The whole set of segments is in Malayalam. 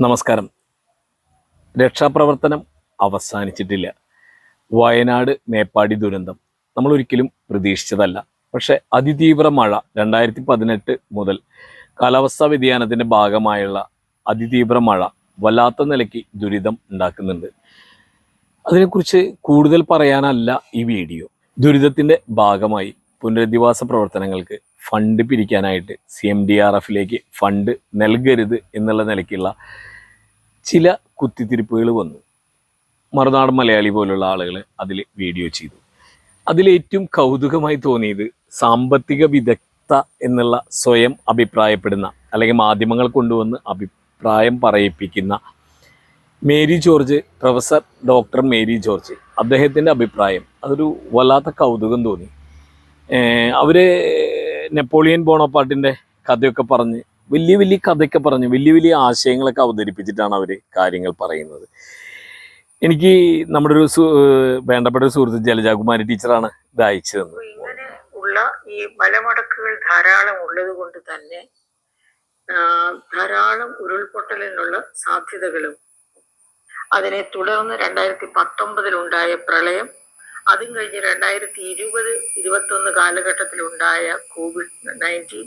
നമസ്കാരം. രക്ഷാപ്രവർത്തനം അവസാനിച്ചിട്ടില്ല. വയനാട് മേപ്പാടി ദുരന്തം നമ്മൾ ഒരിക്കലും പ്രതീക്ഷിച്ചതല്ല. പക്ഷെ അതിതീവ്ര മഴ രണ്ടായിരത്തി പതിനെട്ട് മുതൽ കാലാവസ്ഥാ വ്യതിയാനത്തിന്റെ ഭാഗമായുള്ള അതിതീവ്ര മഴ വല്ലാത്ത നിലയ്ക്ക് ദുരിതം ഉണ്ടാക്കുന്നുണ്ട്. അതിനെക്കുറിച്ച് കൂടുതൽ പറയാനല്ല ഈ വീഡിയോ. ദുരിതത്തിന്റെ ഭാഗമായി പുനരധിവാസ പ്രവർത്തനങ്ങൾക്ക് ഫണ്ട് പിരിക്കാനായിട്ട് സി എം ഡി ആർ എഫിലേക്ക് ഫണ്ട് നൽകരുത് എന്നുള്ള നിലയ്ക്കുള്ള ചില കുത്തിത്തിരിപ്പുകൾ വന്നു. മറുനാടൻ മലയാളി പോലുള്ള ആളുകൾ അതിൽ വീഡിയോ ചെയ്തു. അതിലേറ്റവും കൗതുകമായി തോന്നിയത് സാമ്പത്തിക വിദഗ്ധ എന്നുള്ള സ്വയം അഭിപ്രായപ്പെടുന്ന അല്ലെങ്കിൽ മാധ്യമങ്ങൾ കൊണ്ടുവന്ന് അഭിപ്രായം പറയിപ്പിക്കുന്ന മേരി ജോർജ് പ്രൊഫസർ ഡോക്ടർ മേരി ജോർജ്. അദ്ദേഹത്തിന്റെ അഭിപ്രായം അതൊരു വല്ലാത്ത കൗതുകം തോന്നി. അവർ നെപ്പോളിയൻ ബോണപ്പാട്ടിന്റെ കഥയൊക്കെ പറഞ്ഞ് വലിയ വലിയ കഥയൊക്കെ പറഞ്ഞ്. വലിയ വലിയ ആശയങ്ങളൊക്കെ അവതരിപ്പിച്ചിട്ടാണ് അവർ കാര്യങ്ങൾ പറയുന്നത്. എനിക്ക് നമ്മുടെ ഒരു വേണ്ടപ്പെട്ട സുഹൃത്ത് ജലജാകുമാരി ടീച്ചറാണ് ഇത് ഉള്ള ഈ മലമടക്കുകൾ ധാരാളം ഉള്ളത് കൊണ്ട് തന്നെ ധാരാളം ഉരുൾപൊട്ടലിനുള്ള സാധ്യതകളും അതിനെ തുടർന്ന് രണ്ടായിരത്തി പത്തൊമ്പതിൽ ഉണ്ടായ പ്രളയം അതും കഴിഞ്ഞ് രണ്ടായിരത്തി ഇരുപത് ഇരുപത്തൊന്ന് കാലഘട്ടത്തിൽ ഉണ്ടായ കോവിഡ് നയന്റീൻ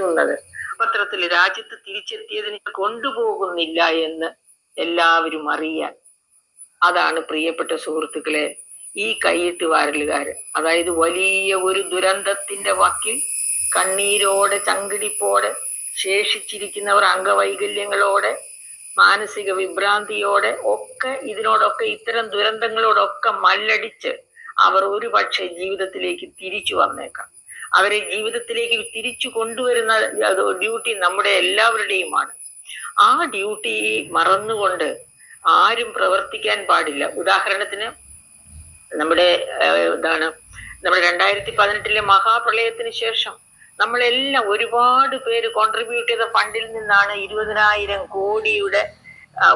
ഉള്ളത് പത്രത്തിൽ രാജ്യത്ത് തിരിച്ചെത്തിയതിനെ കൊണ്ടുപോകുന്നില്ല എന്ന് എല്ലാവരും അറിയാൻ. അതാണ് പ്രിയപ്പെട്ട സുഹൃത്തുക്കളെ ഈ കൈയിട്ട് വാരലുകാര് അതായത് വലിയ ഒരു ദുരന്തത്തിന്റെ വക്കിൽ കണ്ണീരോടെ ചങ്കിടിപ്പോടെ ശേഷിച്ചിരിക്കുന്നവർ അംഗവൈകല്യങ്ങളോടെ മാനസിക വിഭ്രാന്തിയോടെ ഒക്കെ ഇതിനോടൊക്കെ ഇത്തരം ദുരന്തങ്ങളോടൊക്കെ മല്ലടിച്ച് അവർ ഒരു പക്ഷേ ജീവിതത്തിലേക്ക് തിരിച്ചു വന്നേക്കാം. അവരെ ജീവിതത്തിലേക്ക് തിരിച്ചു കൊണ്ടുവരുന്ന ഡ്യൂട്ടി നമ്മുടെ എല്ലാവരുടെയുമാണ്. ആ ഡ്യൂട്ടി മറന്നുകൊണ്ട് ആരും പ്രവർത്തിക്കാൻ പാടില്ല. ഉദാഹരണത്തിന് നമ്മുടെ എന്താണ് നമ്മുടെ രണ്ടായിരത്തി പതിനെട്ടിലെ മഹാപ്രളയത്തിന് ശേഷം നമ്മളെല്ലാം ഒരുപാട് പേര് കോൺട്രിബ്യൂട്ട് ചെയ്ത ഫണ്ടിൽ നിന്നാണ് ഇരുപതിനായിരം കോടിയുടെ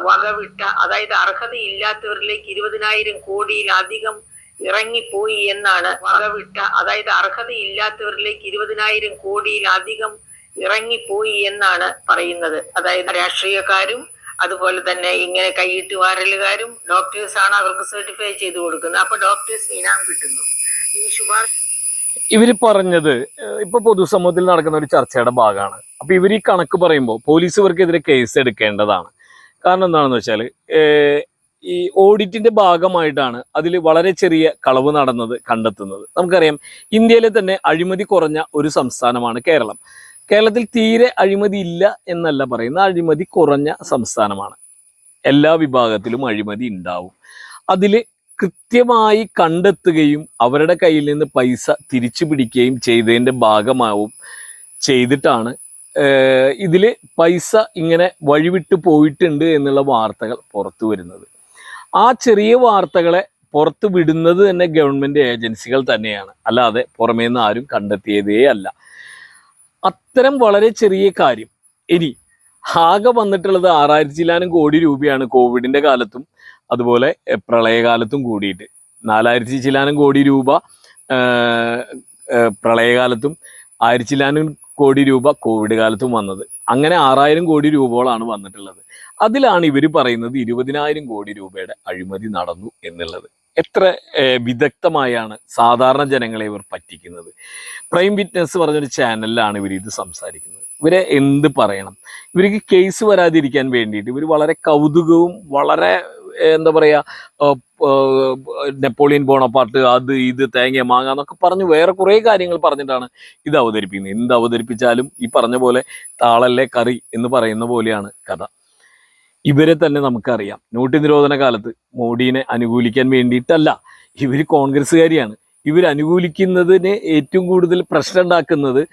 വകവിട്ട അതായത് അർഹതയില്ലാത്തവരിലേക്ക് ഇരുപതിനായിരം കോടിയിലധികം ഇറങ്ങിപ്പോയി എന്നാണ് വകവിട്ട അതായത് അർഹതയില്ലാത്തവരിലേക്ക് ഇരുപതിനായിരം കോടിയിലധികം ഇറങ്ങിപ്പോയി എന്നാണ് പറയുന്നത്. അതായത് രാഷ്ട്രീയക്കാരും അതുപോലെ തന്നെ ഇങ്ങനെ കൈയിട്ട് വാരലുകാരും ഡോക്ടേഴ്സാണ് അവർക്ക് സർട്ടിഫൈ ചെയ്തു കൊടുക്കുന്നത്. അപ്പൊ ഡോക്ടേഴ്സ് ഇനാം കിട്ടുന്നു. ഈ ശുപാർശ ഇവർ പറഞ്ഞത് ഇപ്പൊ പൊതുസമൂഹത്തിൽ നടക്കുന്ന ഒരു ചർച്ചയുടെ ഭാഗമാണ്. അപ്പൊ ഇവർ ഈ കണക്ക് പറയുമ്പോൾ പോലീസ് ഇവർക്കെതിരെ കേസ് എടുക്കേണ്ടതാണ്. കാരണം എന്താണെന്ന് വെച്ചാൽ ഓഡിറ്റിന്റെ ഭാഗമായിട്ടാണ് അതിൽ വളരെ ചെറിയ കളവ് നടന്നത് കണ്ടെത്തുന്നത്. നമുക്കറിയാം ഇന്ത്യയിലെ തന്നെ അഴിമതി കുറഞ്ഞ ഒരു സംസ്ഥാനമാണ് കേരളം. കേരളത്തിൽ തീരെ അഴിമതി ഇല്ല എന്നല്ല പറയുന്ന അഴിമതി കുറഞ്ഞ സംസ്ഥാനമാണ്. എല്ലാ വിഭാഗത്തിലും അഴിമതി ഉണ്ടാവും. അതിൽ കൃത്യമായി കണ്ടെത്തുകയും അവരുടെ കയ്യിൽ നിന്ന് പൈസ തിരിച്ചു പിടിക്കുകയും ചെയ്തതിന്റെ ഭാഗമാവും ചെയ്തിട്ടാണ് ഇതിൽ പൈസ ഇങ്ങനെ വഴിവിട്ട് പോയിട്ടുണ്ട് എന്നുള്ള വാർത്തകൾ പുറത്തു വരുന്നത്. ആ ചെറിയ വാർത്തകളെ പുറത്തു വിടുന്നത് തന്നെ ഗവൺമെന്റ് ഏജൻസികൾ തന്നെയാണ്. അല്ലാതെ പുറമേ നിന്ന് ആരും കണ്ടെത്തിയതേ അല്ല. അത്തരം വളരെ ചെറിയ കാര്യം. ഇനി ആകെ വന്നിട്ടുള്ളത് ആറായിരത്തി ചില്ലാനും കോടി രൂപയാണ് കോവിഡിന്റെ കാലത്തും അതുപോലെ പ്രളയകാലത്തും കൂടിയിട്ട്. നാലായിരത്തി ചിലാനും കോടി രൂപ പ്രളയകാലത്തും ആയിരത്തി ചില്ലാനും കോടി രൂപ കോവിഡ് കാലത്തും വന്നത്. അങ്ങനെ ആറായിരം കോടി രൂപകളാണ് വന്നിട്ടുള്ളത്. അതിലാണ് ഇവർ പറയുന്നത് ഇരുപതിനായിരം കോടി രൂപയുടെ അഴിമതി നടന്നു എന്നുള്ളത്. എത്ര വിദഗ്ധമായാണ് സാധാരണ ജനങ്ങളെ ഇവർ പറ്റിക്കുന്നത്. പ്രൈം വിറ്റ്നസ് പറഞ്ഞൊരു ചാനലിലാണ് ഇവർ ഇത് സംസാരിക്കുന്നത്. ഇവരെ എന്ത് പറയണം? ഇവർക്ക് കേസ് വരാതിരിക്കാൻ വേണ്ടിയിട്ട് ഇവർ വളരെ കൗതുകവും വളരെ എന്താ പറയുക നെപ്പോളിയൻ ബോണപ്പാട്ട് അത് ഇത് തേങ്ങ മാങ്ങ എന്നൊക്കെ പറഞ്ഞ് വേറെ കുറേ കാര്യങ്ങൾ പറഞ്ഞിട്ടാണ് ഇത് അവതരിപ്പിക്കുന്നത്. എന്ത് അവതരിപ്പിച്ചാലും ഈ പറഞ്ഞ പോലെ താളല്ലേ കറി എന്ന് പറയുന്ന പോലെയാണ് കഥ. ഇവരെ തന്നെ നമുക്കറിയാം. നോട്ട് നിരോധന കാലത്ത് മോഡീനെ അനുകൂലിക്കാൻ വേണ്ടിയിട്ടല്ല ഇവർ കോൺഗ്രസ്സുകാരിയാണ്. ഇവർ അനുകൂലിക്കുന്നതിന് ഏറ്റവും കൂടുതൽ പ്രശ്നം ഉണ്ടാക്കുന്നത്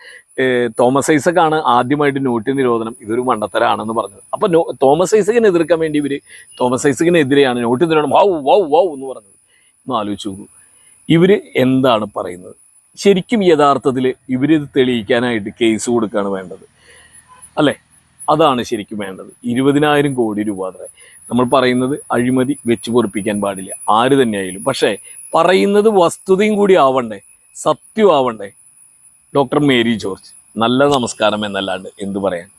തോമസ് ഐസക്കാണ് ആദ്യമായിട്ട് നോട്ട് നിരോധനം. ഇതൊരു മണ്ടത്തരാണെന്ന് പറഞ്ഞത്. അപ്പൊ നോ തോമസ് ഐസക്കിനെ എതിർക്കാൻ വേണ്ടി ഇവർ തോമസ് ഐസക്കിനെതിരെയാണ് നോട്ട് നിരോധനം. വൗ വൗ വൗ എന്ന് പറഞ്ഞത്. ഒന്ന് ആലോചിച്ച് നോക്കൂ. ഇവർ എന്താണ് പറയുന്നത്? ശരിക്കും യഥാർത്ഥത്തിൽ ഇവരിത് തെളിയിക്കാനായിട്ട് കേസ് കൊടുക്കുകയാണ് വേണ്ടത്. അല്ലേ? അതാണ് ശരിക്കും വേണ്ടത്. ഇരുപതിനായിരം കോടി രൂപ അത്ര. നമ്മൾ പറയുന്നത് അഴിമതി വെച്ച് പൊറിപ്പിക്കാൻ പാടില്ല. ആര് തന്നെയായാലും. പക്ഷേ പറയുന്നത് വസ്തുതയും കൂടി ആവണ്ടേ? സത്യം ആവണ്ടേ? ഡോക്ടർ മേരി ജോർജ് നല്ല നമസ്കാരം എന്നല്ലാണ്ട് എന്തു പറയാൻ?